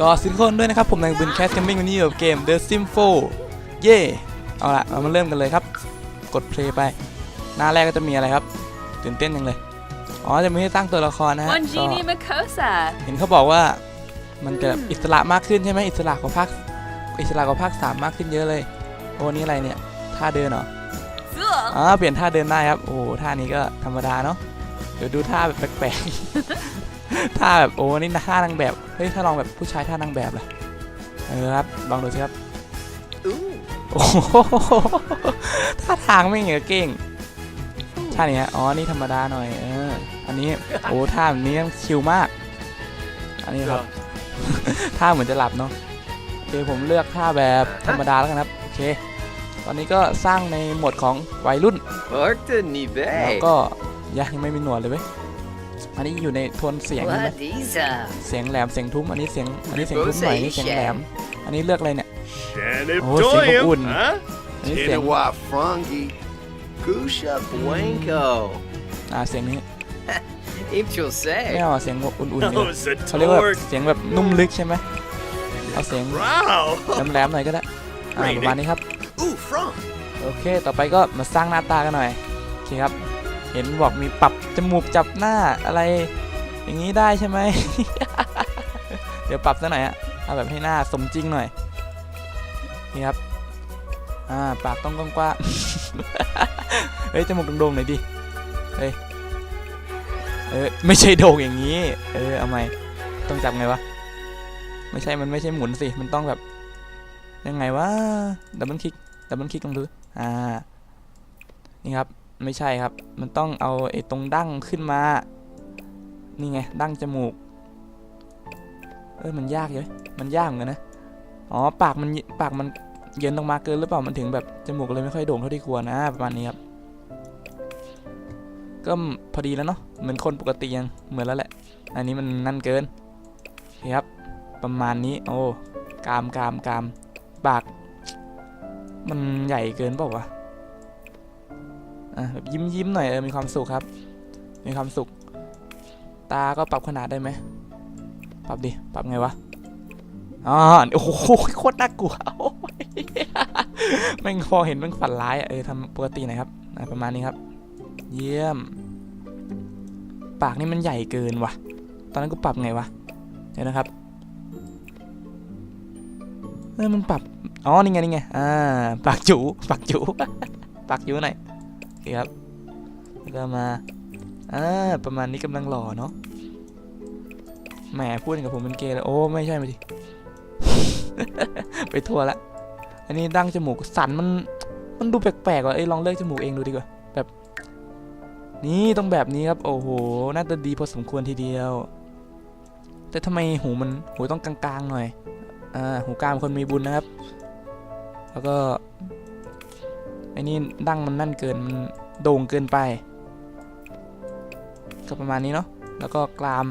ก็สิทุกคนด้วยนะครับ ผมนายบุญแคสเกมมิ่งวันนี้อยู่กับเกม The Sim 4เย่เอาละเรามาเริ่มกันเลยครับ กดเพลย์ไป หน้าแรกก็จะมีอะไรครับ ตื่นเต้นยังเลย อ๋อ จะมีให้ตั้งตัวละครนะฮะ One ก็ Genie Makosa. เห็นเขาบอกว่ามันจะอิสระมากขึ้นใช่ไหมอิสระของภาคอิสระของภาคสามมากขึ้นเยอะเลย โอ้นี่อะไรเนี่ย ท่าเดินเหรอ Cool. อ๋อเปลี่ยนท่าเดินได้ครับ โอ้โหท่านี้ก็ธรรมดาเนาะเดี๋ยวดูท่าแบบแปลกๆ ท่าแบบโอ้นี่ท่านางแบบเฮ้ยถ้าลองแบบผู้ชายท่านางแบบล่ะเออครับลองดูสิครับ Ooh. โอ้โหท่าทางไม่เหงยเก่งท่านี้ฮะอ๋อนี่ธรรมดาหน่อยเอออันนี้โอ้ท่าแบบนี้ต้องชิลมาก อันนี้ครับท่าเหมือนจะหลับเนาะโอเคผมเลือกท่าแบบธรรมดาแล้วกันครับโอเค ตอนนี้ก็สร้างในโหมดของวัยรุ่น Porta แล้ว Nive. ก็ยังยังไม่มีหนวดเลยเว้ย อันนี้อยู่ในโทนเสียงใช่ไหม Ladiza. เสียงแหลมเสียงทุ้มอันนี้เสียงอันนี้เสียงทุ้มหน่อยอันนี้เสียงแหลม อันนี้เลือกอะไรเนี่ย Shannon Oh, sige, Doyum, un. huh? อันนี้เสียง Tinawa Frongi. Gusha Blanco. อ่าเสียงนี้ Imchul ไม่ say. เอาอะเสียงอุ่นๆเนี่ย Oh, เขาเรียกว่า Satork. เสียงแบบนุ่มลึกใช่ไหมเอาเสียง Wow. แหลมๆหน่อยก็ได้อ่าประมาณนี้ครับ Ooh, Frong. โอเค ต่อไปก็มาสร้างหน้าตากันหน่อย โอเคครับ เห็นบอกมีปรับจมูกจับหน้าอะไรอย่างนี้ได้ใช่ไหม เดี๋ยวปรับซะหน่อยฮะเอาแบบให้หน้าสมจริงหน่อย นี่ครับ อ่า ปากต้องกว้างๆ เฮ้ย จมูกโด่งๆหน่อยดิ เฮ้ย เออ ไม่ใช่โด่งอย่างนี้ เออ เอาใหม่ต้องจับไงวะ ไม่ใช่ มันไม่ใช่หมุนสิ มันต้องแบบ ยังไงวะ ดับเบิลคลิก ดับเบิลคลิกลงดูอ่า นี่ครับ ไม่ใช่ครับ มันต้องเอาไอ้ตรงดั้งขึ้นมา นี่ไง ดั้งจมูก เออมันยากเยอะมันยากเหมือนกันนะ อ๋อ ปากมัน ปากมันเย็นลงมาเกินหรือเปล่า มันถึงแบบจมูกเลยไม่ค่อยโด่งเท่าที่ควรนะ ประมาณนี้ครับ ก็พอดีแล้วเนาะ เหมือนคนปกติยัง เหมือนแล้วแหละ อันนี้มันนั่นเกินครับ ประมาณนี้ โอ้ กามกามกาม ปาก มันใหญ่เกินเปล่าวะ อะแบบยิ้มยิ้มๆหน่อยเออมีความสุขครับ มีความสุข ตาก็ปรับขนาดได้ไหมปรับดิปรับไงวะอ๋อโอ้โหโคตรน่ากลัวแม่งพอเห็นแม่งฝันร้ายอะเออทำปกติหน่อยครับประมาณนี้ครับ เยี่ยม ปากนี่มันใหญ่เกินว่ะ ตอนนั้นกูปรับไงวะเดี๋ยวนะครับเออมันปรับ อ๋อ นี่ไง นี่ไง อ่า ปากจู ปากจู ปากจูหน่อย โอเครับแล้วก็มาอ่าประมาณนี้กำลังหล่อเนาะแหมพูดกับผมเป็นเกย์เลยโอ้ไม่ใช่ไม่ดิไปทั่วละ อันนี้ดั้งจมูกสันมันมันดูแปลกๆว่ะเอ้ยลองเลือกจมูกเองดูดีกว่าแบบนี่ต้องแบบนี้ครับ โอ้โหน่าจะดีพอสมควรทีเดียว แต่ทำไมหูมันหูต้องกลางๆหน่อยอ่าหูกลางคนมีบุญนะครับ แล้วก็ อ้นี่ดั้งมันนั่นเกินมันโด่งเกินไป ก็ประมาณนี้เนาะแล้วก็กราม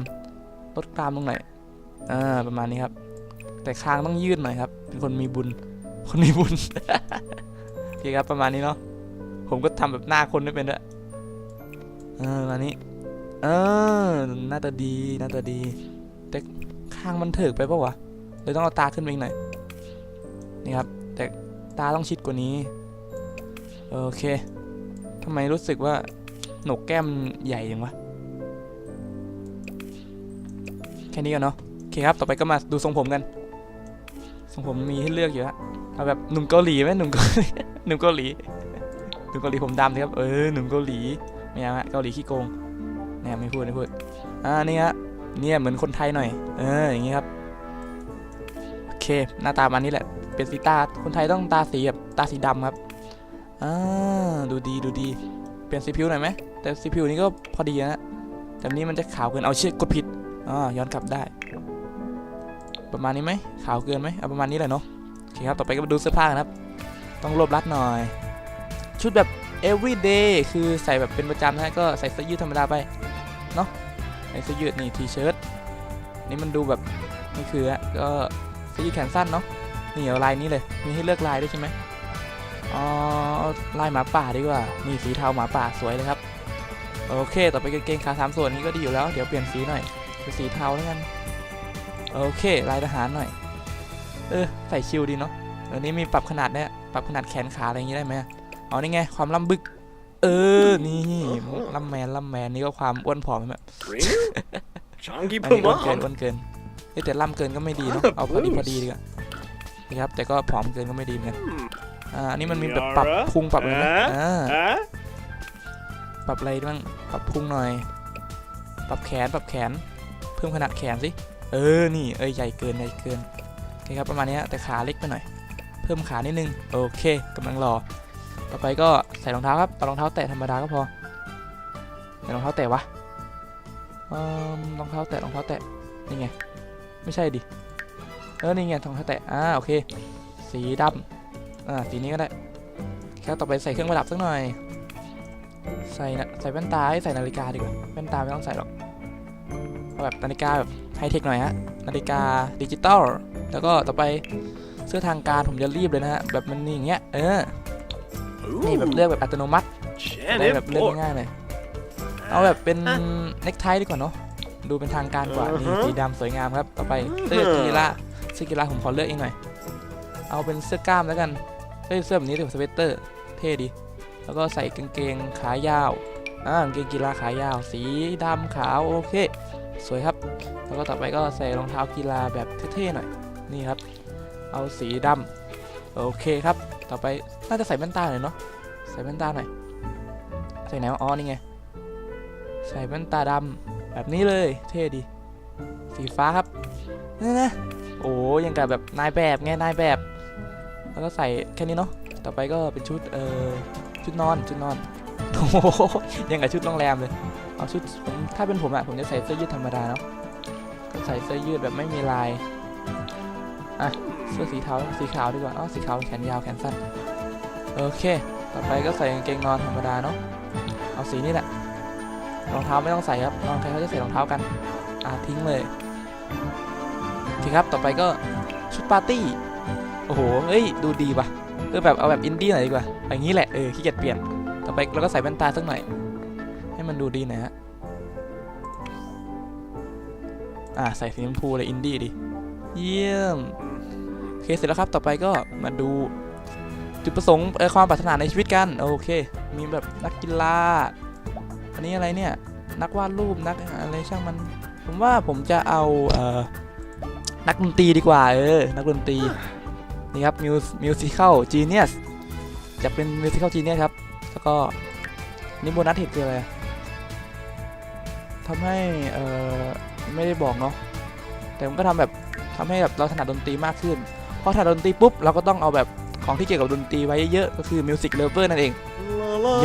ลดกรามลงหน่อยอ่าประมาณนี้ครับ แต่คางต้องยืดหน่อยครับ เป็นคนมีบุญ คนมีบุญโอเคครับประมาณนี้เนาะผมก็ทำแบบหน้าคนไม่เป็นด้วยเออประมาณนี้ เออหน้าตาดีหน้าตาดี แต่คางมันเถิกไปปะวะเลยต้องเอาตาขึ้นไปอีกหน่อยนี่ครับ แต่ตาต้องชิดกว่านี้ โอเคทำไมรู้สึกว่าหนกแก้มใหญ่ยังวะ แค่นี้กันเนาะ โอเคครับ ต่อไปก็มาดูทรงผมกัน ทรงผมมีให้เลือกอยู่ฮะเอาแบบหนุ่มเกาหลีไหมหนุ่มเกาหลีหนุ่มเกาหลีหนุ่มเกาหลีผมดำสิครับ เออ หนุ่มเกาหลี ไม่เอาฮะ เกาหลีขี้โกงเนี่ยไม่พูดไม่พูด อ่า นี่ฮะ เนี่ยเหมือนคนไทยหน่อย เออ อย่างงี้ครับ โอเค หน้าตามันนี้แหละ เป็นสีตา คนไทยต้องตาสีแบบตาสีดำครับ อ่าดูดีดูดี เปลี่ยนสีผิวหน่อยไหมแต่สีผิวนี้ก็พอดีนะแต่นี้มันจะขาวเกินเอาเชือกกดผิดอ่าย้อนกลับได้ ประมาณนี้ไหมขาวเกินไหมเอาประมาณนี้แหละเนาะโอเคครับต่อไปก็มาดูเสื้อผ้ากันครับ ต้องรวบรัดหน่อย ชุดแบบ everyday คือใส่แบบเป็นประจำนะก็ใส่เสื้อยืดธรรมดาไปเนาะใส่เสื้อยืดนี่ทีเชิ้ตนี่มันดูแบบนี่คือฮะก็เสื้อยืดแขนสั้นเนาะนี่เอาลายนี้เลยมีให้เลือกลายด้วยใช่ไหม อ๋อเอาลายหมาป่าดีกว่านี่สีเทาหมาป่าสวยเลยครับ โอเค ต่อไปกางเกงขาสามส่วนนี้ก็ดีอยู่แล้ว เดี๋ยวเปลี่ยนสีหน่อยเป็นสีเทาแล้วกัน โอเคลายทหารหน่อย เออ ใส่ชิลดีเนาะเออนี่มีปรับขนาดเนี่ยปรับขนาดแขนขาอะไรอย่างงี้ได้ไหมอะอ๋อ นี่ไง ความล่ำบึก เออ นี่ล่ำแมนล่ำแมนนี่ก็ความอ้วนผอมใช่ไหม Greener? Chonky อันนี้อ้วนเกิน Pumon. อ้วนเกินเอ้ยแต่ล่ำเกินก็ไม่ดีเนาะ เอาพอดีพอดีดีกว่านี่ครับ แต่ก็ผอมเกินก็ไม่ดีเหมือนกัน Hmm. อ่าอันนี้มันมีแบบปรับพุงปรับอะไรไหมอ่า Huh? ปรับอะไรบ้างปรับพุงหน่อย ปรับแขนปรับแขน เพิ่มขนาดแขนสิเออนี่เอ้ยใหญ่เกินใหญ่เกินโอเคครับประมาณนี้แต่ขาเล็กไปหน่อย เพิ่มขานิดนึงโอเคกำลังรอต่อไปก็ใส่รองเท้าครับเอารองเท้าแตะธรรมดาก็พอใส่รองเท้าแตะวะเออรองเท้าแตะรองเท้าแตะนี่ไงไม่ใช่ดิเออนี่ไงรองเท้าแตะอ่าโอเค สีดำ อ่าสีนี้ก็ได้ครับต่อไปใส่เครื่องประดับสักหน่อย ใส่นะใส่แว่นตาให้ใส่นาฬิกาดีกว่าแว่นตาไม่ต้องใส่หรอกเอาแบบนาฬิกาแบบไฮเทคหน่อยฮะนาฬิกาดิจิตอลแล้วก็ต่อไปเสื้อทางการผมจะรีบเลยนะฮะแบบมันนี่อย่างเงี้ยเออนี่แบบเลือกแบบอัตโนมัติได้ Janet แบบเลือก Bork. ง่ายๆเลยเอาแบบเป็นเน็กไทดีกว่าเนาะดูเป็นทางการกว่านี่อือฮะสีดำสวยงามครับ ต่อไปเสื้อกีฬาเสื้อกีฬาผมขอเลือกเองหน่อย เอาเป็นเสื้อกล้ามแล้วกัน เอ้ยเสื้อแบบนี้ดีกว่าสเวตเตอร์ เท่ดี แล้วก็ใส่กางเกงขายาว อ่ากางเกงกีฬาขายาว สีดำขาวโอเค สวยครับ แล้วก็ต่อไปก็ใส่รองเท้ากีฬาแบบเท่ๆหน่อย นี่ครับ เอาสีดำโอเคครับ ต่อไปน่าจะใส่แว่นตาหน่อยเนาะ ใส่แว่นตาหน่อย ใส่ไหนวะอ๋อนี่ไง ใส่แว่นตาดำแบบนี้เลย เท่ดี สีฟ้าครับนี่นะโอ้ยังกับแบบนายแบบไงนายแบบ แล้วก็ใส่แค่นี้เนาะต่อไปก็เป็นชุดเอ่อชุดนอนชุดนอนโอ้ยังกับชุดโรงแรมเลยเอาชุดผมถ้าเป็นผมอะผมจะใส่เสื้อยืดธรรมดาเนาะก็ใส่เสื้อยืดแบบไม่มีลายอะเสื้อสีเทาสีขาวดีกว่าอ๋อสีขาวแขนยาวแขนสั้นโอเค ต่อไปก็ใส่กางเกงนอนธรรมดาเนาะเอาสีนี่แหละรองเท้าไม่ต้องใส่ครับนองใครเขาจะใส่รองเท้ากันอะทิ้งเลยโอเครับต่อไปก็ชุดปาร์ตี้ อ้โหเฮ้ย ดูดีป่ะเออแบบเอาแบบอินดี้หน่อยดีกว่า อย่างนี้แหละ เออ ขี้เกียจเปลี่ยน ต่อไปเราก็ใส่แว่นตาสักหน่อย ให้มันดูดีหน่อยฮะ อ่า ใส่สีชมพูเลยอินดี้ดิ เยี่ยม โอเค เสร็จแล้วครับ ต่อไปก็มาดู จุดประสงค์เออความปรารถนาในชีวิตกัน โอเค มีแบบนักกีฬา อันนี้อะไรเนี่ย นักวาดรูป นักอะไรช่างมัน ผมว่าผมจะเอา เอ่อ นักดนตรีดีกว่า เออ นักดนตรี นี่ครับ Mus- musical genius จะเป็น musical genius ครับ แล้วก็นี่โบนัสเห็ดคืออะไรอะทำให้เอ่อไม่ได้บอกเนาะแต่ผมก็ทำแบบทำให้แบบเราถนัดดนตรีมากขึ้นพอถนัดดนตรีปุ๊บเราก็ต้องเอาแบบของที่เกี่ยวกับดนตรีไว้เยอะๆก็คือ music lover นั่นเอง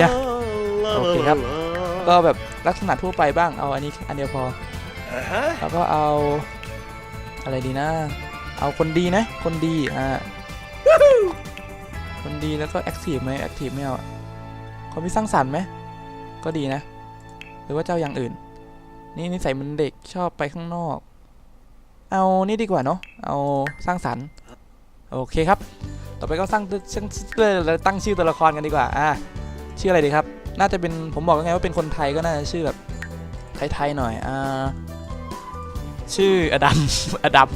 Yeah. โอเคครับ ก็แบบลักษณะทั่วไปบ้างเอาอันนี้อันเดียวพอ Uh-huh. แล้วก็เอาอะไรดีนะ เอาคนดีนะ คนดีอ่า คนดีแล้วก็แอคทีฟไหมแอคทีฟไม่เอาอะคนมีสร้างสรรค์ไหมก็ดีนะ หรือว่าเจ้าอย่างอื่น นี่นิสัยมันเด็กชอบไปข้างนอก เอานี่ดีกว่าเนาะเอาสร้างสรรค์โอเคครับ ต่อไปก็สร้างตั้งชื่อตัวละครกันดีกว่าอ่าชื่ออะไรดีครับ น่าจะเป็นผมบอกแล้วไงว่าเป็นคนไทยก็น่าจะชื่อแบบไทยๆหน่อยอ่าชื่ออดัมอดัม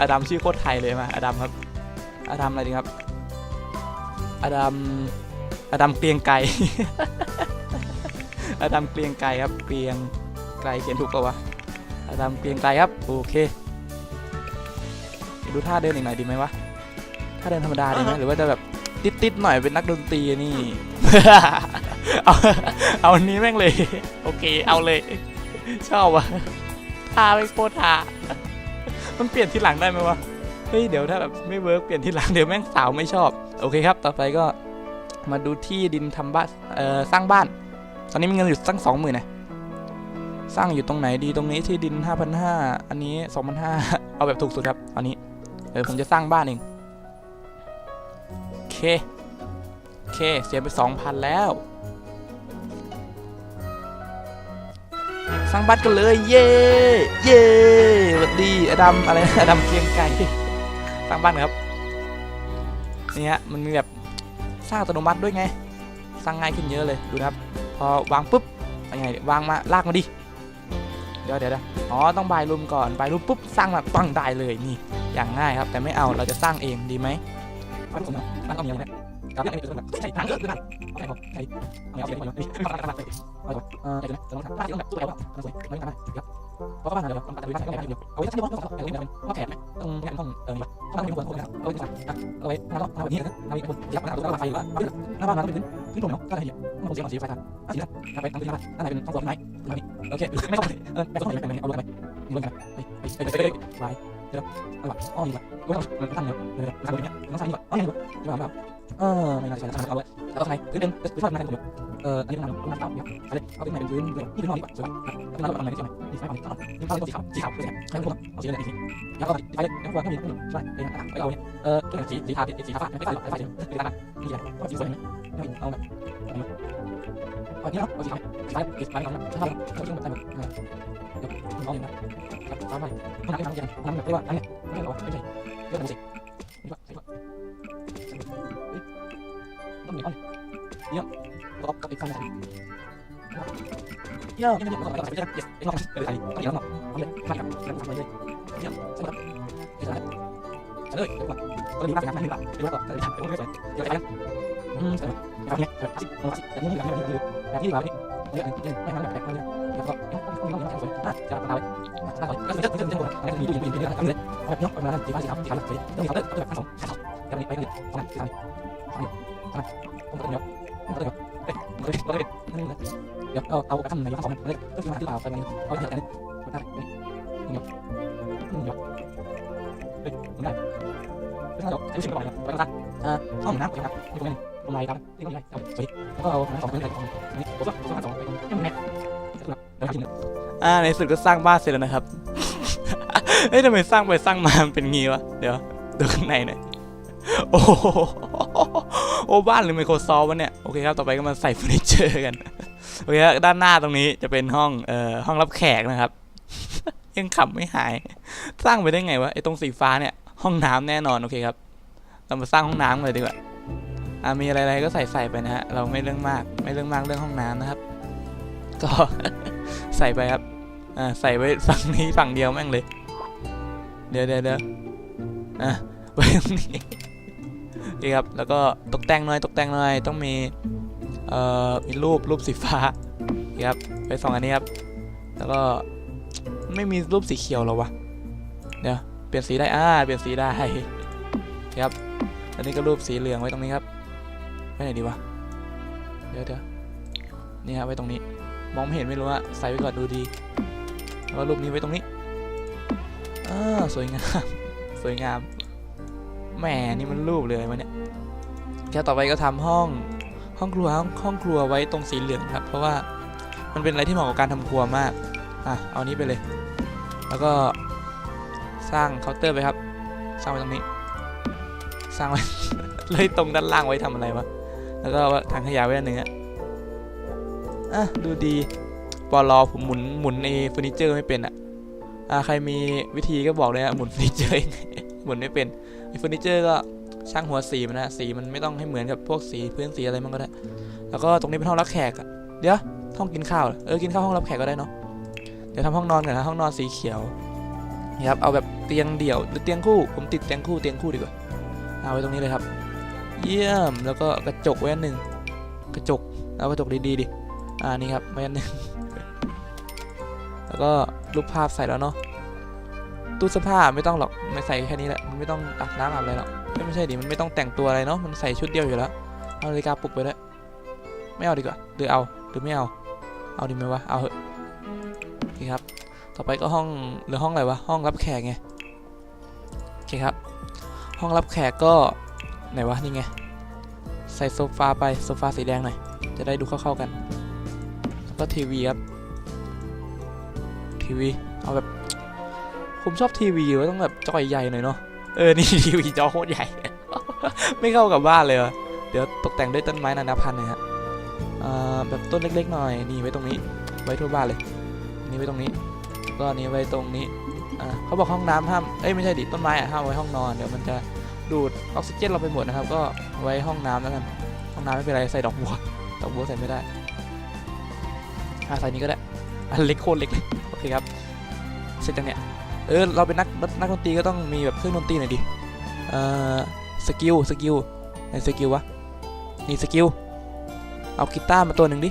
อดัมชื่อโคตรไทยเลยมาอดัมครับ อดัมอะไรดีครับ อดัม อดัมเกรียงไก่ อดัมเกรียงไก่ครับ เกรียงไกลเขียนถูกปะวะ อดัมเกรียงไกรครับ โอเค ดูท่าเดินอีกหน่อยดีไหมวะ ท่าเดินธรรมดาดีไหมหรือว่าจะแบบติดๆหน่อยเป็นนักดนตรีนี่ เอาเอาอันนี้แม่งเลย โอเค เอาเลย ชอบว่ะท่าไม่โคตรท่ามันเปลี่ยนทีหลังได้ไหมวะ เฮ้ยเดี๋ยวถ้าแบบไม่เวิร์กเปลี่ยนที่หลังเดี๋ยวแม่งสาวไม่ชอบ โอเคครับ ต่อไปก็มาดูที่ดินทำบ้านเอ่อสร้างบ้าน ตอนนี้มีเงินอยู่ตั้งสองหมื่นนะสร้างอยู่ตรงไหนดีตรงนี้ที่ดิน 5,500 อันนี้ 2,500 เอาแบบถูกสุดครับ อันนี้ เออผมจะสร้างบ้านเองโอเคโอเค เสียไป 2,000 แล้ว สร้างบ้านกันเลย เย่เย่สวัสดีอดัมอะไรอดัมเกียงไก่ สร้างบ้านครับนี่ฮะมันมีแบบสร้างอัตโนมัติด้วยไง สร้างง่ายขึ้นเยอะเลยดูนะครับ พอวางปุ๊บยังไงวางมาลากมาดิเดี๋ยวเดี๋ยวอ๋อต้องบายรูมก่อนบายรูมปุ๊บสร้างมาปังได้เลยนี่อย่างง่ายครับ แต่ไม่เอาเราจะสร้างเองดีไหมบ้านผมบ้านก็มีอะไรเนี่ยกับเนี่ยเป็นแบบใช่ทางเลือกด้วยกันใช่ผมใช่ไม่เอาเสียงไม่เอานี่มาตามมาไปเออใช่ไหมจะต้องทำบ้านที่ต้องแบบตู้แอลบ้างสวยไม่ทำได้ครับ เพราะว่าบ้านเราต้องตัดบ้านก็ไม่ได้เดียวเอาไว้สักเดียวก็สองอย่างนี้เป็นว่าแผนไหมต้องงานต้องเออบ้านมีคนคนนะครับเอาไว้สั่งนะเอาไว้ทำแบบนี้นะทำอีกคนยับมาตัวเราไฟหรือว่าหน้าบ้านเราเป็นพื้นพื้นตรงเนาะก็ได้เหี้ยมันคงเสียงสีไฟทางอะสีนะทำไปทางพื้นหน้าบ้านด้านในเป็นห้องครัวไม้โอเคไม่ต้องเออไม่ต้องไม่เอาลงไปลงไปไปไปไปไปไปเดี๋ยวเอาละอ๋อนี่ละลงมาตั้งเดี๋ยวเดี๋ยวทำแบบนี้ต้องใส่นี่ก่อนอ๋อนี่ก่อนเดี๋ยวแบบ เออไม่น่าใช่แล้วเอาไว้แล้วก็ใส่พื้นเป็นพื้นทอดมาให้ผมเอออันนี้เป็นน้ำน้ำเปล่าเนี่ยอะไรเอาขึ้นมาเป็นพื้นเลยนี่พื้นนอนดีกว่าสวยแล้วก็ทำอะไรได้ใช่ไหมนี่ไฟฝั่งนี้นี่ไฟตัวสีขาวสีขาวเลยใช่ไหมผมเอาสีอะไรสีแล้วก็ไฟแล้วก็ก็มีใช่ไปไปเอาเนี่ยเออตัวสีสีขาวสีฟ้าไม่ไฟไฟสีเป็นตานี่แหละก็สีสวยไหมเอาแบบเอาเนี่ยเอาสีขาวไฟสีฟ้าเอาใช่ไหมเขาต้องใส่แบบเดี๋ยวมองอย่างนั้นฟ้าไปห้องน้ำน้ำเยังน้ำแบบที่ว่าอันนี้ไม่ใช่หรอไม่ใช่เรื่องสินี่ เย เดี๋ยวเอาเอากระทำในทั้งสองเลยก็คือมาที่เปล่าไปนี้เอาเดี๋ยวกันนี่ได้นี่นี่นี่เดี๋ยวเฮ้ยมันได้เรื่องเราใช้สิ่งประมาณนี้ไปกันอ่าห้องน้ำครับนี่ตรงนี้ตรงไหนครับนี่ตรงไหนครับสวยแล้วก็เอาน้ำสองไปเลยตรงนี้ผมว่าผมว่าสองไปตรงนี้แม่เดี๋ยวกินอ่าในสุดก็สร้างบ้านเสร็จแล้วนะครับเฮ้ยทำไมสร้างไปสร้างมามันเป็นงี้วะเดี๋ยวดูข้างในหน่อยโอ้โหโอ้บ้านหรือ Microsoft วะเนี่ย โอเคครับ ต่อไปก็มาใส่เฟอร์นิเจอร์กัน โอเคด้านหน้าตรงนี้จะเป็นห้องเอ่อห้องรับแขกนะครับ ยังขับไม่หาย สร้างไปได้ไงวะไอ้ตรงสีฟ้าเนี่ยห้องน้ำแน่นอนโอเคครับ เรามาสร้างห้องน้ำเลยดีกว่าอ่ามีอะไรๆก็ใส่ใส่ไปนะฮะเราไม่เรื่องมากไม่เรื่องมากเรื่องห้องน้ำนะครับ ก็ใส่ไปครับอ่าใส่ไว้ฝั่งนี้ฝั่งเดียวแม่งเลย เดี๋ยวเดี๋ยวเดี๋ยวอะไว้ตรงนี้นี่ครับแล้วก็ตกแต่งหน่อยตกแต่งหน่อยต้องมี เอ่อมีรูปรูปสีฟ้าครับไปสองอันนี้ครับ แล้วก็ไม่มีรูปสีเขียวหรอวะเดี๋ยวเปลี่ยนสีได้อ่าเปลี่ยนสีได้ครับอันนี้ก็รูปสีเหลืองไว้ตรงนี้ครับไว้ไหนดีวะเดี๋ยวเดี๋ยวนี่ครับไว้ตรงนี้ มองไม่เห็นไม่รู้ว่าใส่ไว้ก่อนดูดีแล้วก็รูปนี้ไว้ตรงนี้อ่าสวยงามสวยงามแหมนี่มันรูปเลยวะเนี่ยแค่ต่อไปก็ทำห้อง ห้องครัวห้องห้องครัวไว้ตรงสีเหลืองครับ เพราะว่ามันเป็นอะไรที่เหมาะกับการทำครัวมากอะเอานี้ไปเลย แล้วก็สร้างเคาน์เตอร์ไปครับ สร้างไว้ตรงนี้ สร้างไว้เลยตรงด้านล่างไว้ทำอะไรวะแล้วก็ถังขยะไว้อันหนึ่งอะอะดูดีปอลอผมหมุนหมุนในเฟอร์นิเจอร์ไม่เป็นอะอ่าใครมีวิธีก็บอกเลยนะหมุนเฟอร์นิเจอร์หมุนไม่เป็นเฟอร์นิเจอร์ก็ ช่างหัวสีมันนะสีมันไม่ต้องให้เหมือนกับพวกสีพื้นสีอะไรมันก็ได้ แล้วก็ตรงนี้เป็นห้องรับแขกอะเดี๋ยวห้องกินข้าวเออกินข้าวห้องรับแขกก็ได้เนาะเดี๋ยวทำห้องนอนกันนะห้องนอนสีเขียวนี่ครับเอาแบบเตียงเดี่ยวหรือเตียงคู่ผมติดเตียงคู่เตียงคู่ดีกว่าเอาไว้ตรงนี้เลยครับ เยี่ยมแล้วก็กระจกไว้อันหนึ่งกระจกเอากระจกดีๆดิอ่านี่ครับไว้อันหนึ่งแล้วก็รูปภาพใส่แล้วเนาะ ตู้เสื้อผ้าไม่ต้องหรอกไม่ใส่แค่นี้แหละมันไม่ต้องอาบน้ำอาบอะไรหรอกไม่ใช่ดิมันไม่ต้องแต่งตัวอะไรเนาะมันใส่ชุดเดียวอยู่แล้วเอานาฬิกาปลุกไปด้วยไม่เอาดีกว่าหรือเอาหรือไม่เอาเอาดีไหมวะเอาเหอะโอเคครับ ต่อไปก็ห้องหรือห้องอะไรวะห้องรับแขกไงโอเคครับ ห้องรับแขกก็ไหนวะนี่ไงใส่โซฟาไปโซฟาสีแดงหน่อยจะได้ดูเข้าๆกันแล้วก็ทีวีครับทีวีเอาแบบ ผมชอบทีวีไว้ต้องแบบจอใหญ่ๆหน่อยเนาะเออนี่ทีวีจอโคตรใหญ่ ไม่เข้ากับบ้านเลยเดี๋ยวตกแต่งด้วยต้นไม้นานาพันธุ์นะฮะแบบต้นเล็กๆหน่อยนี่ไว้ตรงนี้ ไว้ทั่วบ้านเลย นี่ไว้ตรงนี้ก็นี้ไว้ตรงนี้เขาบอกห้องน้ำห้ามเอ้ยไม่ใช่ดิต้นไม้อะห้ามไว้ห้องนอนเดี๋ยวมันจะดูดออกซิเจนเราไปหมดนะครับ ก็ไว้ห้องน้ำแล้วกันห้องน้ำไม่เป็นไรใส่ดอกบัวดอกบัวใส่ไม่ได้อาใส่นี้ก็ได้อันเล็กโคตรเล็กเลยโอเคครับเสร็จจังเนี่ย ออเราเป็นนักนักดนตรีก็ต้องมีแบบเครื่องดนตรีหน่อยดิเอ่อสกิลสกิลไหนสกิลวะนี่สกิลเอากีตาร์มาตัวหนึ่งดิ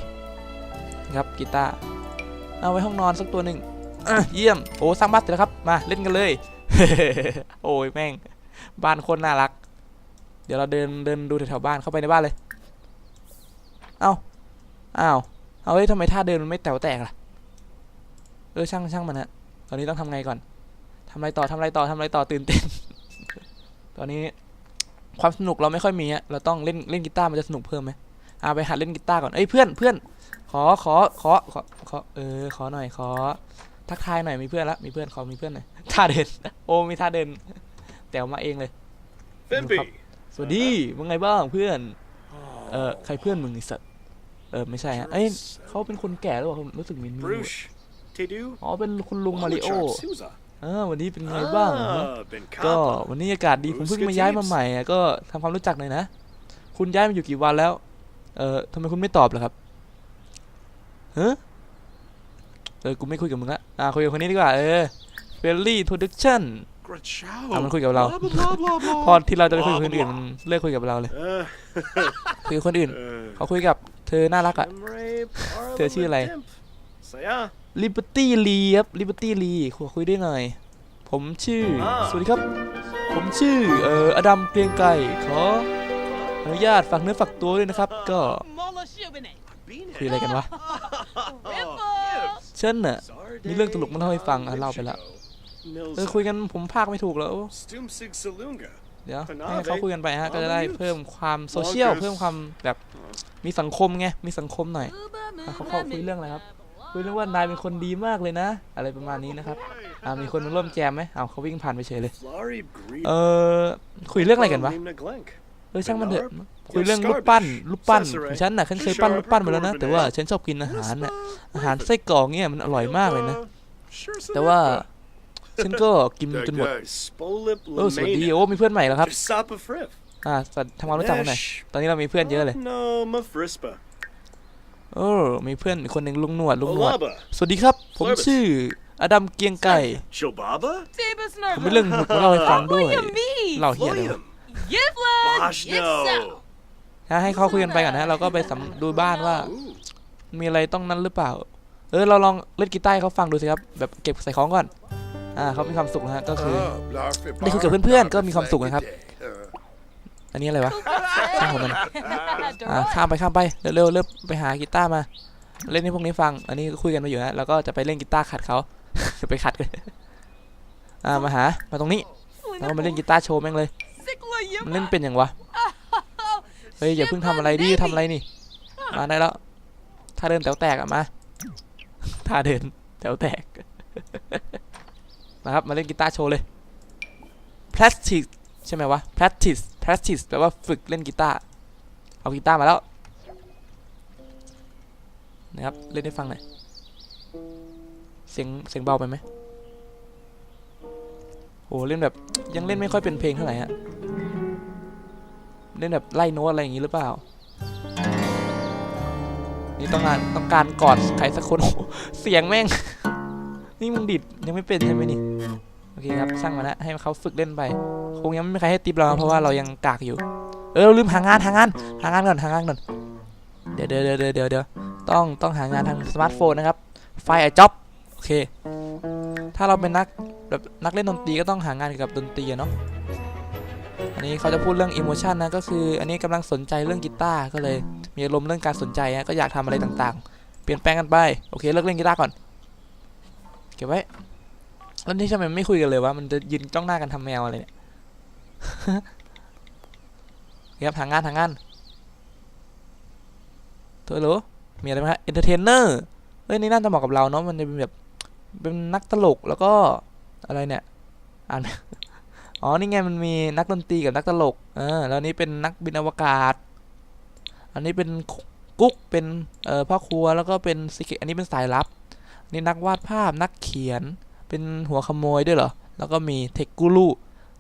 ครับกีตาร์เอาไว้ห้องนอนสักตัวหนึ่งเยี่ยมโอ้สร้างบ้านเสร็จแล้วครับมาเล่นกันเลยโอ้ยแม่งบ้านคนน่ารัก เดี๋ยวเราเดินเดินดูแถวๆบ้านเข้าไปในบ้านเลยเอ้าอ้าวเอาเฮ้ยทำไมท่าเดินมันไม่แต๋วแตกล่ะเออช่างช่างมันฮะตอนนี้ต้องทำไงก่อน ทำอะไรต่อทำอะไรต่อทำอะไรต่อตื่นเต้น ตอนนี้ความสนุกเราไม่ค่อยมีฮะเราต้องเล่นเล่นกีตาร์มันจะสนุกเพิ่มไหมอ่าไปหัดเล่นกีตาร์ก่อนเอ้ยเพื่อนเพื่อนขอขอขอขอขอเออขอหน่อยขอ ทักทายหน่อยมีเพื่อนละมีเพื่อนขอมีเพื่อนหน่อยท่าเดินโอ้มีท่าเดินแต๋วมาเองเลย Fimpy. สวัสดีมึงไงบ้างเพื่อนเออใครเพื่อนมึงไอ้สัตว์เออไม่ใช่ฮะเอ้ยเขาเป็นคนแก่หรือเปล่าผมรู้สึกมีมี Bruce. Tedu. อ๋อเป็นคุณลุงมาริโอ Souza. เออวันนี้เป็นไงบ้างฮะ Ah, Ben ก็ Kappa. วันนี้อากาศดีผมเพิ่งมาย้ายมาใหม่อะก็ทำความรู้จักหน่อยนะ คุณย้ายมาอยู่กี่วันแล้ว เออทำไมคุณไม่ตอบล่ะครับเฮ้เออกูไม่คุยกับมึงละอ่าคุยกับคนนี้ดีกว่าเออเฟลลี่ทูดิชั่น Grachao. อะมันคุยกับเรา Blah, blah, blah, blah. พอที่เราจะไปคุยกับคนอื่นมันเลิกคุยกับเราเลย Uh, คุยกับคนอื่น uh, เขาคุยกับเธอน่ารักอะ Em rape, Arlo เธอชื่ออะไร Dimp. Saya. ลิเบอร์ตี้ลีครับลิเบอร์ตี้ลีขอคุยด้วยหน่อย ผมชื่ออ่าสวัสดีครับ ผมชื่อเอ่ออดัมเกรียงไก่ขออนุญาตฝากเนื้อฝากตัวด้วยนะครับ ก็คุยอะไรกันวะเช่นน่ะมีเรื่องตลกมาเล่าให้ฟังอะเล่าไปละเออคุยกันผมพากไม่ถูกแล้ว Stumsig Salunga. เดี๋ยวคณะให้เขาคุยกันไปฮะก็จะได้เพิ่มความโซเชียล Marcus เพิ่มความแบบมีสังคมไงมีสังคมหน่อยอะเขาเข้าคุยเรื่องอะไรครับ คุยเรื่องว่านายเป็นคนดีมากเลยนะ อะไรประมาณนี้นะครับอ่ามีคนมาร่วมแจมไหมอ้าวเขาวิ่งผ่านไปเฉยเลย Flari Green. เออคุยเรื่องอะไรกันวะ Nimna Glenk. เออช่างมันเถอะคุยเรื่องรูปปั้นรูปปั้นของฉันน่ะฉันเคยปั้นรูปปั้นมาแล้วนะแต่ว่าฉันชอบกินอาหารน่ะอาหารไส้กรอกเนี่ยมันอร่อยมากเลยนะ Sure แต่ว่าฉันก็กินจนหมด Spolip เออสวัสดีโอ้มีเพื่อนใหม่แล้วครับ Sapa Frif. อ่าสวัสดีทำความรู้จักกันหน่อยตอนนี้เรามีเพื่อนเยอะเลย No, ma Frispa. โอ้มีเพื่อนอีกคนหนึ่งลุงหนวดลุงหนวด Olaba. สวัสดีครับ ผมชื่ออดัมเกียงไก่ Chobaba. ผมมีเรื่องหนุกมาเล่าให้ฟังด้วย me? เล่าเฮียเลยวะ William. Yivla! Boshno. ถ้าให้เขาคุยกันไปก่อนนะเราก็ไปสำดูบ้านว่า Ooh. มีอะไรต้องนั้นหรือเปล่า เออเราลองเล่นกีตาร์ให้เขาฟังดูสิครับแบบเก็บใส่ของก่อนอ่าเขามีความสุขนะฮะก็คือได้คุยกับเพื่อนๆก็มีความสุขนะครับ อันนี้อะไรวะช่างหัวมันอ่าข้ามไปข้ามไปเร็วเร็วเริ่มไปหากีตาร์มา เล่นให้พวกนี้ฟัง อันนี้คุยกันมาอยู่นะแล้วก็จะไปเล่นกีตาร์ขัดเขาไปขัดกันอ่ามาหามาตรงนี้แล้วก็มาเล่นกีตาร์โชว์แม่งเลยมันเล่นเป็นอย่างวะเฮ้ยอย่าเพิ่งทำอะไรดิทำอะไรนี่มาได้แล้วถ้าเดินแถวแตกอะมาถ้าเดินแถวแตกนะครับมาเล่นกีตาร์โชว์เลย practice ใช่ไหมวะ practice practice แปลว่าฝึกเล่นกีตาร์ เอากีตาร์มาแล้ว นะครับ เล่นให้ฟังหน่อย เสียงเสียงเบาไปไหมโหเล่นแบบยังเล่นไม่ค่อยเป็นเพลงเท่าไหร่ฮะ เล่นแบบไล่โน้ตอะไรอย่างงี้หรือเปล่า นี่ต้องการต้องการกอดใครสักคนโอ้เสียงแม่ง นี่มึงดิดยังไม่เป็นใช่ไหมนี่ โอเคครับช่างมานะให้เขาฝึกเล่นไป คงยังไม่มีใครให้ติปเราเพราะว่าเรายังกากอยู่ เออเราลืมหางานหางานหางานก่อนหางานก่อนเดี๋ยวเดี๋ยวเดี๋ยวเดี๋ยวเดี๋ยวต้องต้องหางานทางสมาร์ทโฟนนะครับไฟไอจ็อบโอเค ถ้าเราเป็นนักแบบนักเล่นดนตรีก็ต้องหางานเกี่ยวกับดนตรีอะเนาะอันนี้เขาจะพูดเรื่องอิโมชันนะก็คืออันนี้กำลังสนใจเรื่องกีตาร์ก็เลย มีอารมณ์เรื่องการสนใจฮะก็อยากทำอะไรต่างๆ เปลี่ยนแปลงกันไปโอเคเลิกเล่นกีตาร์ก่อนเก็บไว้แล้วนี่ทำไมไม่คุยกันเลยวะมันจะยืนจ้องหน้ากันทำแมวอะไรเนี่ย ครับหางงานหางงานเธอเหรอมีอะไรไหมฮะเอนเตอร์เทนเนอร์เฮ้ยนี่น่าจะเหมาะกับเราเนาะมันจะเป็นแบบเป็นนักตลกแล้วก็อะไรเนี่ยอ่านอ๋อนี่ไงมันมีนักดนตรีกับนักตลกเออแล้วนี่เป็นนักบินอวกาศ อันนี้เป็นกุ๊กเป็นเอ่อพ่อครัวแล้วก็เป็นซิกอันนี้เป็นสายลับนี่นักวาดภาพนักเขียนเป็นหัวขโมยด้วยเหรอแล้วก็มีเทคกูรู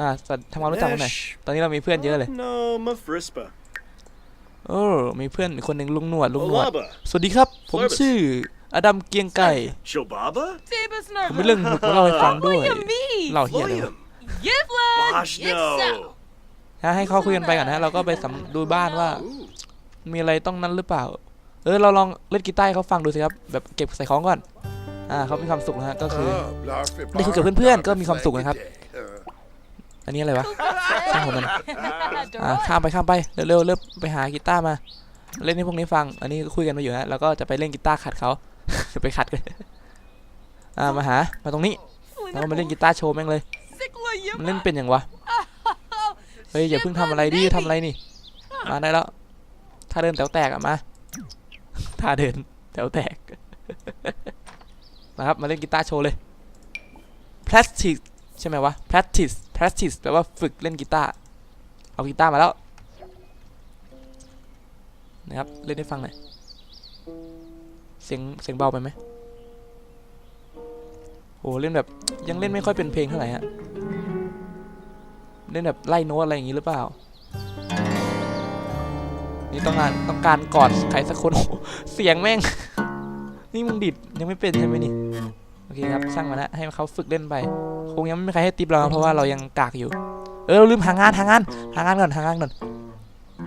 อ่าสวัสดีทำความรู้จักกันหน่อย ตอนนี้เรามีเพื่อนเยอะเลย No, ma Frispa. โอ้มีเพื่อนอีกคนหนึ่งลุงหนวดลุงหนวด Olaba. สวัสดีครับ ผมชื่ออดัมเกียงไก่ Shobaba. ผมมีเรื่องหนุกมาเล่าให้ฟังด้วย me? เล่าเฮียเลยวะ William. Yivlin! Bosh no. ถ้าให้เขาคุยกันไปก่อนนะเราก็ไปสำดูบ้านว่า Ooh. มีอะไรต้องนั้นหรือเปล่า เออเราลองเล่นกีตาร์ให้เขาฟังดูสิครับแบบเก็บใส่ของก่อนอ่าเขามีความสุขนะฮะก็คือ Uh, นี่คือกับเพื่อนๆก็มีความสุขนะครับ อันนี้อะไรวะช่างหัวมันอ่าข้ามไปข้ามไปเร็วๆเริ่มไปหากีตาร์มา เล่นให้พวกนี้ฟัง อันนี้คุยกันมาอยู่นะแล้วก็จะไปเล่นกีตาร์ขัดเขาไปขัดกันอ่ามาหามาตรงนี้แล้วก็มาเล่นกีตาร์โชว์แม่งเลยมันเล่นเป็นอย่างวะเฮ้ยอย่าเพิ่งทำอะไรดิทำอะไรนี่มาได้แล้วท่าเดินแถวแตกอะมาท่าเดินแถวแตกนะครับมาเล่นกีตาร์โชว์เลย practice ใช่ไหมวะ practice practice แปลว่าฝึกเล่นกีตาร์ เอากีตาร์มาแล้ว นะครับ เล่นให้ฟังหน่อย เสียงเสียงเบาไปไหมโหเล่นแบบยังเล่นไม่ค่อยเป็นเพลงเท่าไหร่ฮะ เล่นแบบไล่โน้ตอะไรอย่างงี้หรือเปล่า นี่ต้องการต้องการกอดใครสักคนโอ้เสียงแม่ง นี่มึงดิดยังไม่เป็นใช่ไหมนี่ โอเคครับ ช่างมานะให้เขาฝึกเล่นไป คงยังไม่มีใครให้ติปเราเพราะว่าเรายังกากอยู่ เออเราลืมหางานหางานหางานก่อนหางานก่อน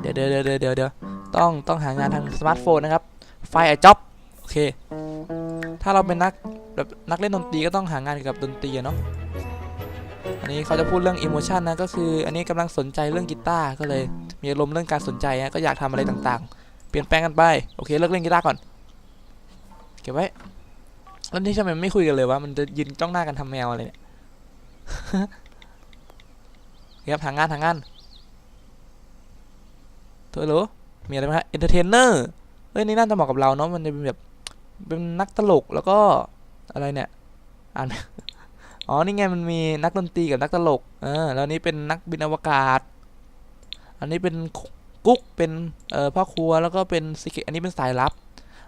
เดี๋ยวเดี๋ยวเดี๋ยวเดี๋ยวเดี๋ยวต้องต้องหางานทางสมาร์ทโฟนนะครับไฟไอจ็อบโอเค ถ้าเราเป็นนักแบบนักเล่นดนตรีก็ต้องหางานเกี่ยวกับดนตรีอะเนาะอันนี้เขาจะพูดเรื่องอิโมชันนะก็คืออันนี้กำลังสนใจเรื่องกีตาร์ก็เลย มีอารมณ์เรื่องการสนใจฮะก็อยากทำอะไรต่างๆ เปลี่ยนแปลงกันไปโอเคเลิกเล่นกีตาร์ก่อนเก็บไว้แล้วนี่ทำไมไม่คุยกันเลยวะมันจะยืนจ้องหน้ากันทำแมวอะไรเนี่ย ครับหางานหางานเธอเหรอมีอะไรไหมฮะเอนเตอร์เทนเนอร์เอ้ยนี่น่าจะเหมาะกับเราเนาะมันจะเป็นแบบเป็นนักตลกแล้วก็อะไรเนี่ยอ่านอ๋อนี่ไงมันมีนักดนตรีกับนักตลกเออแล้วนี่เป็นนักบินอวกาศ อันนี้เป็นกุ๊กเป็นเอ่อพ่อครัวแล้วก็เป็นซิกอันนี้เป็นสายลับ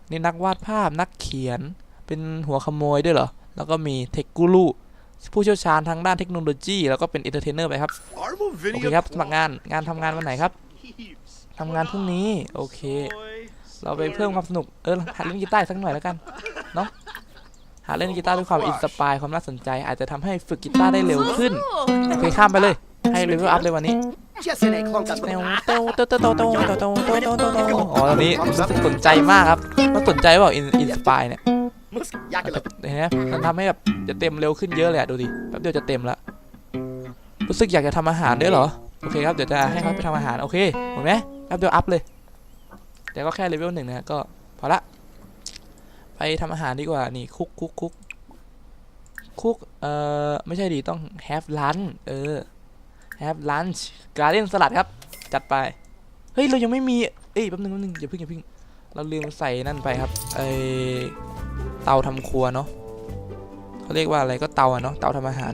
นี่นักวาดภาพนักเขียนเป็นหัวขโมยด้วยเหรอแล้วก็มีเทคกูรู ผู้เชี่ยวชาญทางด้านเทคโนโลยีแล้วก็เป็นอินเตอร์เทนเนอร์ไปครับโอเคครับสมัครงานงานทำงานวันไหนครับทำงานพรุ่งนี้โอเค เราไปเพิ่มความสนุกเออหัดเล่นกีตาร์สักหน่อยแล้วกันเนาะหัดเล่นกีตาร์ด้วยความอินสปายความน่าสนใจ อาจจะทำให้ฝึกกีตาร์ได้เร็วขึ้นโอเคข้ามไปเลยให้เลเวลอัพเลยวันนี้อ๋เตอนเต้าเต้สึกสนใจมากครับมันสนใจเปล่าอินสปายเนี่ย Yakula. เห็นไหมมันทำให้แบบจะเต็มเร็วขึ้นเยอะเลยอะดูดิแป๊บเดียวจะเต็มละรู้สึกอยากจะทำอาหารด้วยเหรอโอเคครับเดี๋ยวจะให้เขาไปทำอาหารโอเคเห็นไหมแป๊บเดียวอัพเลย แต่ก็แค่เลเวลหนึ่งนะก็พอละ ไปทำอาหารดีกว่านี่คุกคุกคุกคุกเอ่อไม่ใช่ดีต้อง have lunch เออ have lunch garden สลัดครับ จัดไป เฮ้ย เรายังไม่มี เอ้ยแป๊บนึงแป๊บนึงอย่าเพิ่งอย่าเพิ่ง เราลืมใส่นั่นไปครับไอ เตาทำครัวเนาะเขาเรียกว่าอะไรก็เตาอะเนาะเตาทำอาหาร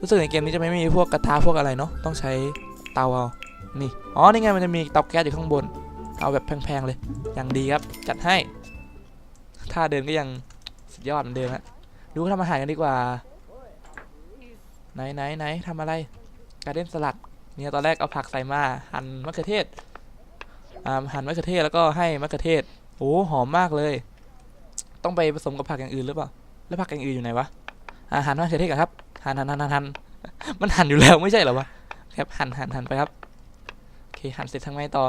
รู้สึกในเกมนี้จะไม่มีพวกกระทะพวกอะไรเนาะต้องใช้เตาเอานี่อ๋อนี่ไงมันจะมีเตาแก๊สอยู่ข้างบนเอาแบบแพงๆเลยอย่างดีครับจัดให้ท่าเดินก็ยังสุดยอดเหมือนเดิมฮะดูเขาทำอาหารกันดีกว่าไหนไหนไหนทำอะไรการเด้นสลัดเนี่ยตอนแรกเอาผักใส่มาหั่นมะเขือเทศอ่าหั่นมะเขือเทศแล้วก็ให้มะเขือเทศโอ้หอมมากเลย ต้องไปผสมกับผักอย่างอื่นหรือเปล่า แล้วผักอย่างอื่นอยู่ไหนวะอาหั่นมะเขือเทศก่อนครับหั่นหั่นหั่นหั่นมันหั่นอยู่แล้วไม่ใช่เหรอวะครับหั่นหั่นหั่นไปครับโอเคหั่นเสร็จทำไงต่อ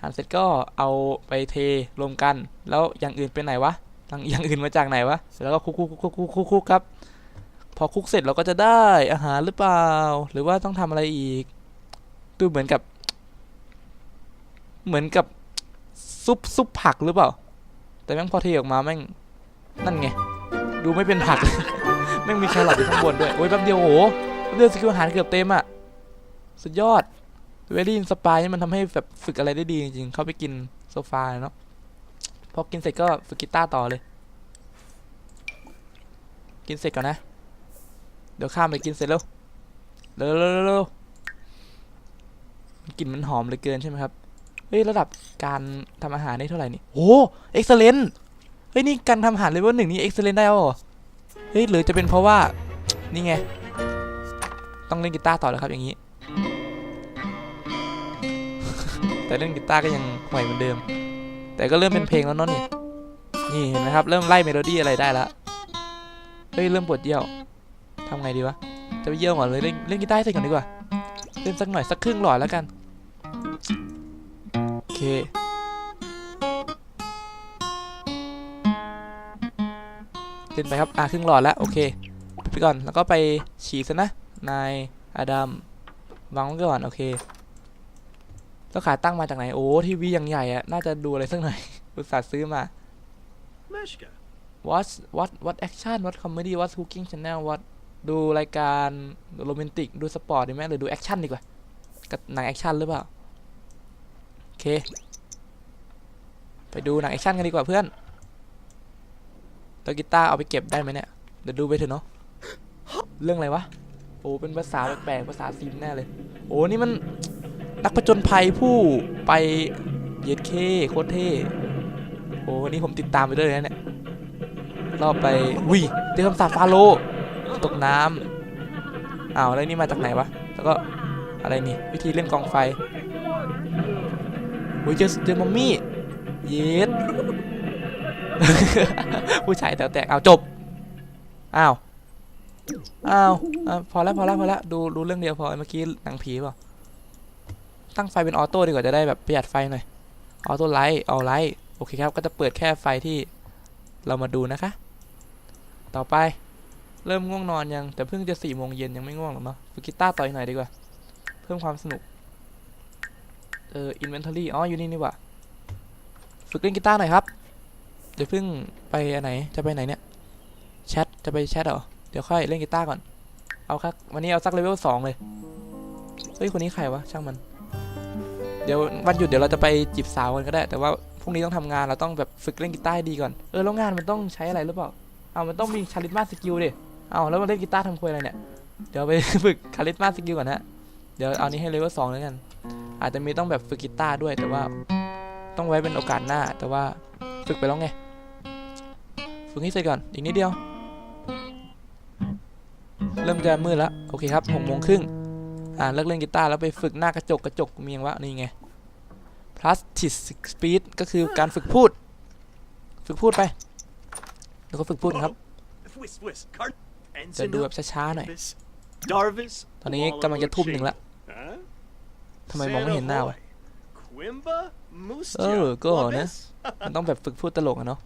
หั่นเสร็จก็เอาไปเทรวมกัน แล้วอย่างอื่นเป็นไหนวะอย่างอย่างอื่นมาจากไหนวะแล้วก็คลุกคลุกคลุกคลุกคลุกคลุกครับ พอคลุกเสร็จเราก็จะได้อาหารหรือเปล่า หรือว่าต้องทำอะไรอีกดูเหมือนกับ เหมือนกับซุปซุปผักหรือเปล่า แต่แม่งพอเทออกมาแม่งนั่นไง ดูไม่เป็นผักแม่งมีแครอทอยู่ข้างบนด้วย โอ้ยแป๊บเดียวโอ้โหแป๊บเดียวสกิลอาหารเกือบเต็มอะ สุดยอดเวลี่อินสปายนี่มันทำให้แบบฝึกอะไรได้ดีจริงๆ เข้าไปกินโซฟาเนาะ พอกินเสร็จก็ฝึกกีตาร์ต่อเลย กินเสร็จก่อนนะ เดี๋ยวข้ามไปกินเสร็จแล้วเร็วเร็วเร็วเร็วกลิ่นมันหอมเหลือเกินใช่ไหมครับ ฮ้ยระดับการทำอาหารนี่เท่าไหร่นี่โอ้เอ็กซ์เลนเฮ้ยนี่การทำอาหารเลเวลหนึ่งนี่เอ็กซ์เลนได้เหรอเฮ้ยหรือจะเป็นเพราะว่านี่ไง ต้องเล่นกีตาร์ต่อแล้วครับอย่างนี้ แต่เล่นกีตาร์ก็ยังห่วยเหมือนเดิม แต่ก็เริ่มเป็นเพลงแล้วเนาะนี่นี่เห็นไหมครับเริ่มไล่เมโลดี้อะไรได้แล้วเฮ้ยเริ่มปวดเยี่ยวทำไงดีวะจะไปเยี่ยวก่อนเลยเล่นเล่นกีตาร์ให้เสร็จก่อนดีกว่าเล่นสักหน่อยสักครึ่งหลอดแล้วกัน โอเคเล่นไปครับ อะครึ่งหลอดแล้ว โอเคไปก่อน แล้วก็ไปฉีดซะนะ นายอดัมวางไว้ก่อน โอเค แล้วขาตั้งมาจากไหน โอ้ ทีวีอย่างใหญ่อะน่าจะดูอะไรสักหน่อย อุตส่าห์ซื้อมา Meshka. what what what action what comedy what cooking channel what ดูรายการโรแมนติก ดูสปอร์ตดีไหมหรือดูแอคชั่นดีกว่ากับหนังแอคชั่นหรือเปล่าโอ เค ไปดูหนังแอคชั่นกันดีกว่าเพื่อนตัวกีตาร์เอาไปเก็บได้ไหมเนี่ย เดี๋ยวดูไปเถอะเนาะ เรื่องอะไรวะ โอ้ เป็นภาษาแปลกๆ ภาษาซิมแน่เลย โอ้ นี่มันนักผจญภัยผู้ไปเย็ดเคโคตรเท่ โอ้วันนี้ผมติดตามไปด้วยเลยนะเนี่ย รอบไปวิเจอคำสาปฟาโลตกน้ำอ้าวแล้วนี่มาจากไหนวะ แล้วก็อะไรนี่ วิธีเล่นกองไฟ โอ้ยเจอเจอมัมมี่เย็ดผู้ชายแตวแตกเอาจบ อ้าว อ้าวพอแล้วพอแล้วพอแล้วดูดูเรื่องเดียวพอ เมื่อกี้หนังผีเปล่า ตั้งไฟเป็นออโต้ดีกว่าจะได้แบบประหยัดไฟหน่อย ออโต้ไลท์ออไลท์โอเคครับ ก็จะเปิดแค่ไฟที่เรามาดูนะคะ ต่อไป เริ่มง่วงนอนยัง แต่เพิ่งจะสี่โมงเย็นยังไม่ง่วงหรอกเนาะฝึกกีตาร์ต่อยหน่อยดีกว่า เพิ่มความสนุก เอออินเวนทอรี่อ๋ออยู่นี่นี่ว่าฝึกเล่นกีตาร์หน่อยครับ เดี๋ยวเพิ่งไปอันไหนจะไปไหนเนี่ยแชทจะไปแชทเหรอเดี๋ยวค่อยเล่นกีตาร์ก่อนเอาครับวันนี้เอาสักเลเวลสองเลยเฮ้ยคนนี้ใครวะช่างมัน เดี๋ยววันหยุดเดี๋ยวเราจะไปจีบสาวกันก็ได้ แต่ว่าพรุ่งนี้ต้องทำงานเราต้องแบบฝึกเล่นกีตาร์ดีก่อนเออแล้วงานมันต้องใช้อะไรหรือเปล่าเอามันต้องมีคาริสมาสกิลดิเอาแล้วมาเล่นกีตาร์ทำควยอะไรเนี่ยเดี๋ยวไปฝึกคาริสมาสกิลก่อนฮะเดี๋ยวเอานี้ให้เลเวลสองแล้วกัน อาจจะมีต้องแบบฝึกกีตาร์ด้วยแต่ว่าต้องไว้เป็นโอกาสหน้า แต่ว่าฝึกไปแล้วไง ฝึกให้เสร็จก่อนอีกนิดเดียว เริ่มจะมืดแล้วโอเคครับหกโมงครึ่งอ่าเลิกเล่นกีตาร์แล้วไปฝึกหน้ากระจกกระจกมีอย่างวะนี่ไง practice speed ก็คือการฝึกพูด ฝึกพูดไปแล้วก็ฝึกพูดครับ Whis, whis, cart. จะดู Ensign แบบช้าๆหน่อย Darvis. Darvis. ตอนนี้กำลังจะทุ่มหนึ่งละ Huh? ทำไมมองไม่เห็นหน้าวะ Quimba Mustia. เออก็นะ Wabis. มันต้องแบบฝึกพูดตลกอะเนาะ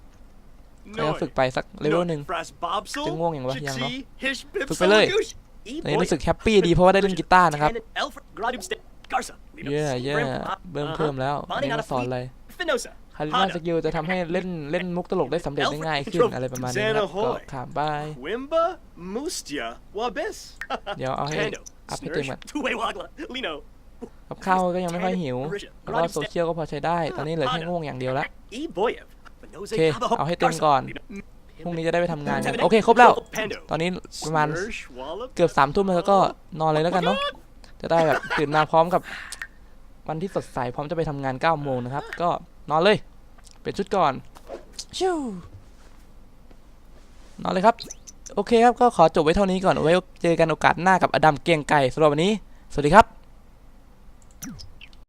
ก็ Noi. ฝึกไปสักเลเวล Noi. หนึ่ง Fras Bobsel. จะง่วงอย่างวะยังเนอะ Chichi. Hish Bip ฝึกไปเลย Solagush. ตอนนี้รู้สึกแฮปปี้ดีเพราะว่าได้เล่นกีตาร์นะครับ Canon Alfred Gradum St. Garza. Linos. เย่เย่ Brim. เบิ่ม Uh-huh. เพิ่มแล้วอันนี้มาสอนอะไร Finosa. คาริสมาสกิลจะทำให้เล่นเล่นมุกตลกได้สำเร็จได้ง่ายขึ้นอะไรประมาณนี้นะครับก็ขามบาย Quimba Mustia Wabis. เดี๋ยวเอาให้ Pando. อัพให้เต็ม Snursh. ก่อน Tuwe Wagla. Lino. กับข้าวก็ยังไม่ค่อยหิวแล้วก็โซเชียลก็พอใช้ได้ ตอนนี้เหลือแค่ง่วงอย่างเดียวละ E. Boyev. โอเค เอาให้เต็มก่อน พรุ่งนี้จะได้ไปทำงานกัน โอเค ครบแล้ว ตอนนี้ประมาณ Snursh Wallop. เกือบสามทุ่มแล้วก็นอนเลยแล้วกันเนาะ จะได้แบบตื่นมาพร้อมกับวันที่สดใสพร้อมจะไปทำงาน9ก้าโมงนะครับ ก็นอนเลย เปลี่ยนชุดก่อน ชิวนอนเลยครับ โอเคครับ ก็ขอจบไว้เท่านี้ก่อน ไว้เจอกันโอกาสหน้ากับอดัมเกียงไก่สำหรับวันนี้ สวัสดีครับ Thank you.